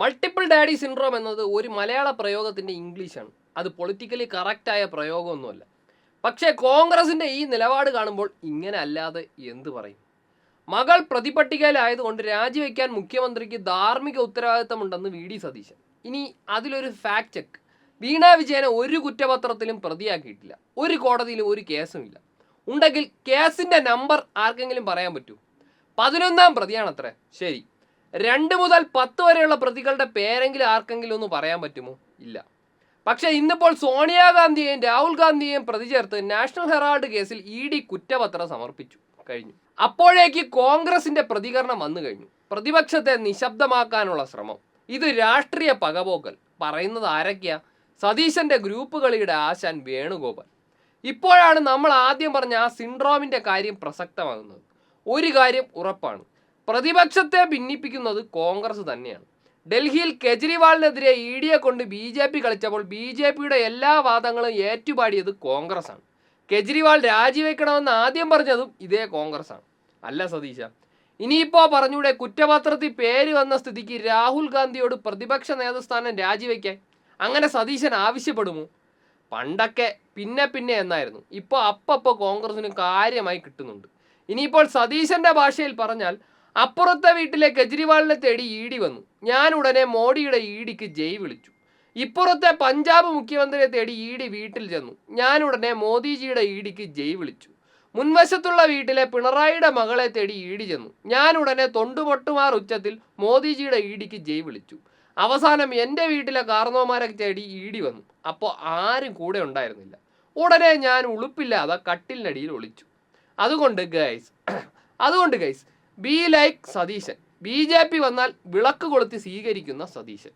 Multiple daddy syndrome എന്നത് ഒരു മലയാള പ്രയോഗത്തിന്റെ ഇംഗ്ലീഷാണ്. അത് പൊളിറ്റിക്കലി കറക്റ്റായ പ്രയോഗമൊന്നുമല്ല. പക്ഷേ കോൺഗ്രസിന്റെ ഈ നിലപാട് കാണുമ്പോൾ ഇങ്ങനെ അല്ലാതെ എന്ത് പറയും? മകൾ പ്രതിപട്ടികയിലായതുകൊണ്ട് രാജിവെക്കാൻ മുഖ്യമന്ത്രിക്ക് ധാർമ്മിക ഉത്തരവാദിത്തമുണ്ടെന്ന് വി ഡി സതീശൻ. ഇനി അതിലൊരു ഫാക്ട് ചെക്ക് വീണ വിജയനെ ഒരു കുറ്റപത്രത്തിലും പ്രതിയാക്കിയിട്ടില്ല. ഒരു കോടതിയിലും ഒരു കേസുമില്ല. ഉണ്ടെങ്കിൽ കേസിന്റെ നമ്പർ ആർക്കെങ്കിലും പറയാൻ പറ്റൂ? പതിനൊന്നാം പ്രതിയാണത്രേ. ശരി. രണ്ട് മുതൽ പത്ത് വരെയുള്ള പ്രതികളുടെ പേരെങ്കിലും ആർക്കെങ്കിലും ഒന്ന് പറയാൻ പറ്റുമോ? ഇല്ല. പക്ഷേ ഇന്നിപ്പോൾ സോണിയാഗാന്ധിയെയും രാഹുൽ ഗാന്ധിയെയും പ്രതി ചേർത്ത് നാഷണൽ ഹെറാൾഡ് കേസിൽ ഇ ഡി കുറ്റപത്രം സമർപ്പിച്ചു. കഴിഞ്ഞു. അപ്പോഴേക്ക് കോൺഗ്രസിന്റെ പ്രതികരണം വന്നു കഴിഞ്ഞു. പ്രതിപക്ഷത്തെ നിശബ്ദമാക്കാനുള്ള ശ്രമം. ഇത് രാഷ്ട്രീയ പകപോക്കൽ. പറയുന്നത് ആരൊക്കെയാ? സതീശന്റെ ഗ്രൂപ്പ് കളിയുടെ ആശാൻ വേണുഗോപാൽ. ഇപ്പോഴാണ് നമ്മൾ ആദ്യം പറഞ്ഞ ആ സിൻഡ്രോമിന്റെ കാര്യം പ്രസക്തമാകുന്നത്. ഒരു കാര്യം ഉറപ്പാണ്. പ്രതിപക്ഷത്തെ ഭിന്നിപ്പിക്കുന്നത് കോൺഗ്രസ് തന്നെയാണ്. ഡൽഹിയിൽ കെജ്രിവാളിനെതിരെ ഇ ഡിയെ കൊണ്ട് ബി ജെ പി കളിച്ചപ്പോൾ ബി ജെ പിയുടെ എല്ലാ വാദങ്ങളും ഏറ്റുപാടിയത് കോൺഗ്രസ്സാണ്. കെജ്രിവാൾ രാജിവെക്കണമെന്ന് ആദ്യം പറഞ്ഞതും ഇതേ കോൺഗ്രസ്സാണ്. അല്ല സതീശ ഇനിയിപ്പോൾ പറഞ്ഞൂടെ കുറ്റപത്രത്തിൽ പേര് വന്ന സ്ഥിതിക്ക് രാഹുൽ ഗാന്ധിയോട് പ്രതിപക്ഷ നേതൃസ്ഥാനം രാജിവെക്കാൻ? അങ്ങനെ സതീശൻ ആവശ്യപ്പെടുമോ? പണ്ടൊക്കെ പിന്നെ പിന്നെ എന്നായിരുന്നു. ഇപ്പോൾ അപ്പപ്പോൾ കോൺഗ്രസിന് കാര്യമായി കിട്ടുന്നുണ്ട്. ഇനിയിപ്പോൾ സതീശന്റെ ഭാഷയിൽ പറഞ്ഞാൽ അപ്പുറത്തെ വീട്ടിലെ കെജ്രിവാളിനെ തേടി ഇ ഡി വന്നു. ഞാൻ ഉടനെ മോഡിയുടെ ഇ ഡിക്ക് ജയ് വിളിച്ചു. ഇപ്പുറത്തെ പഞ്ചാബ് മുഖ്യമന്ത്രിയെ തേടി ഇ ഡി വീട്ടിൽ ചെന്നു. ഞാൻ ഉടനെ മോദിജിയുടെ ഇ ഡിക്ക് ജയ് വിളിച്ചു. മുൻവശത്തുള്ള വീട്ടിലെ പിണറായിയുടെ മകളെ തേടി ഇ ഡി ചെന്നു. ഞാൻ ഉടനെ തൊണ്ടുപൊട്ടുമാർ ഉച്ചത്തിൽ മോദിജിയുടെ ഇ ഡിക്ക് ജയ് വിളിച്ചു. അവസാനം എന്റെ വീട്ടിലെ കാർന്നോമാരെ തേടി ഇ ഡി വന്നു. അപ്പോൾ ആരും കൂടെ ഉണ്ടായിരുന്നില്ല. ഉടനെ ഞാൻ ഉളുപ്പില്ലാതെ കട്ടിലിനടിയിൽ ഒളിച്ചു. അതുകൊണ്ട് ഗൈസ് അതുകൊണ്ട് guys be like Satheesan. B J P വന്നാൽ വിളക്ക് കൊളുത്തി സ്വീകരിക്കുന്ന സതീശൻ.